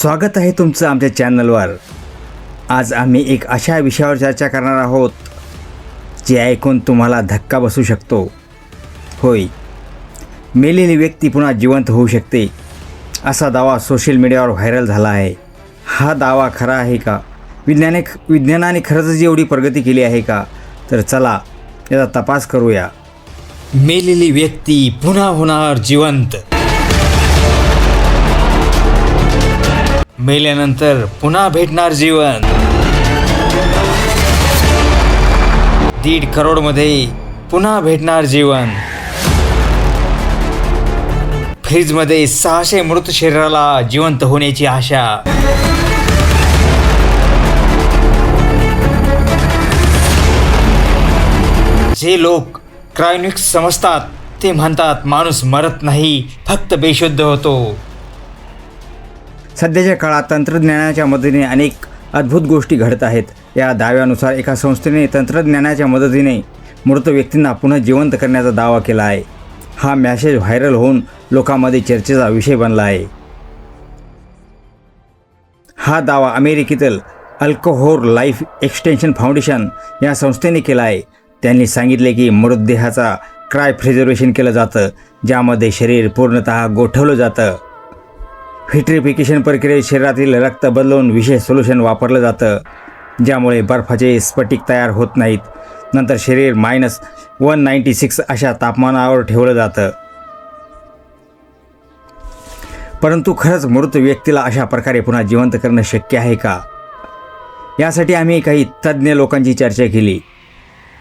स्वागत आहे तुमचं आमच्या चॅनलवर. आज आम्ही एक अशा विषयावर चर्चा करणार आहोत जे ऐकून तुम्हाला धक्का बसू शकतो. होय मेलेली व्यक्ती पुन्हा जिवंत होऊ शकते असा दावा सोशल मीडियावर व्हायरल झाला आहे. हा दावा खरा आहे का? विज्ञाने विज्ञानाने खरंच एवढी प्रगती केली आहे का? तर चला याचा तपास करूया. मेलेली व्यक्ती पुन्हा होणार जिवंत. मेल्यानंतर पुन्हा भेटणार जीवन. दीड करोडमध्ये पुन्हा भेटणार जीवन. फ्रीजमध्ये सहाशे मृत शरीराला जिवंत होण्याची आशा. जे लोक क्रायोनिक्स समजतात ते म्हणतात माणूस मरत नाही फक्त बेशुद्ध होतो. सध्याच्या काळात तंत्रज्ञानाच्या मदतीने अनेक अद्भुत गोष्टी घडत आहेत. या दाव्यानुसार एका संस्थेने तंत्रज्ञानाच्या मदतीने मृत व्यक्तींना पुन्हा जिवंत करण्याचा दावा केला आहे. हा मॅसेज व्हायरल होऊन लोकांमध्ये चर्चेचा विषय बनला आहे. हा दावा अमेरिकेतील अल्कोहोर लाईफ एक्सटेन्शन फाउंडेशन या संस्थेने केला आहे. त्यांनी सांगितले की मृतदेहाचा क्राय प्रिझर्वेशन केलं जातं ज्यामध्ये शरीर पूर्णतः गोठवलं जातं. व्हिट्रिफिकेशन प्रक्रियेत शरीरातील रक्त बदलवून विशेष सोल्युशन वापरलं जातं. ज्यामुळे बर्फाचे स्फटिक तयार होत नाहीत. नंतर शरीर मायनस वन नाईंटी सिक्स अशा तापमानावर ठेवलं जातं. परंतु खरंच मृत व्यक्तीला अशा प्रकारे पुन्हा जिवंत करणं शक्य आहे का? यासाठी आम्ही काही तज्ज्ञ लोकांची चर्चा केली.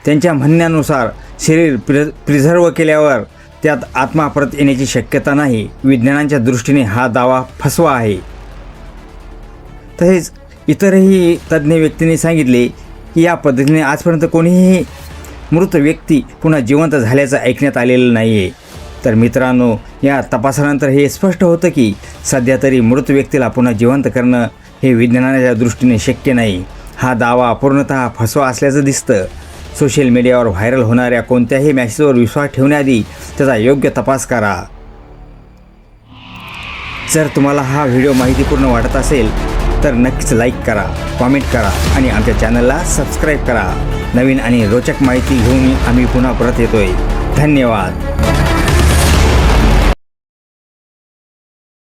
त्यांच्या म्हणण्यानुसार शरीर प्रि प्रिझर्व केल्यावर त्यात आत्मा परत येण्याची शक्यता नाही. विज्ञानांच्या दृष्टीने हा दावा फसवा आहे. तसेच इतरही तज्ज्ञ व्यक्तींनी सांगितले की या पद्धतीने आजपर्यंत कोणीही मृत व्यक्ती पुन्हा जिवंत झाल्याचं ऐकण्यात आलेलं नाही आहे तर मित्रांनो या तपासानंतर हे स्पष्ट होतं की सध्या तरी मृत व्यक्तीला पुन्हा जिवंत करणं हे विज्ञानाच्या दृष्टीने शक्य नाही. हा दावा पूर्णतः फसवा असल्याचं दिसतं. सोशल मीडियावर व्हायरल होणाऱ्या कोणत्याही मॅसेजवर विश्वास ठेवण्याआधी त्याचा योग्य तपास करा. जर तुम्हाला हा व्हिडिओ माहितीपूर्ण वाटत असेल तर नक्कीच लाईक करा कॉमेंट करा आणि आमच्या चॅनलला सबस्क्राईब करा. नवीन आणि रोचक माहिती घेऊन आम्ही पुन्हा परत येतोय. धन्यवाद.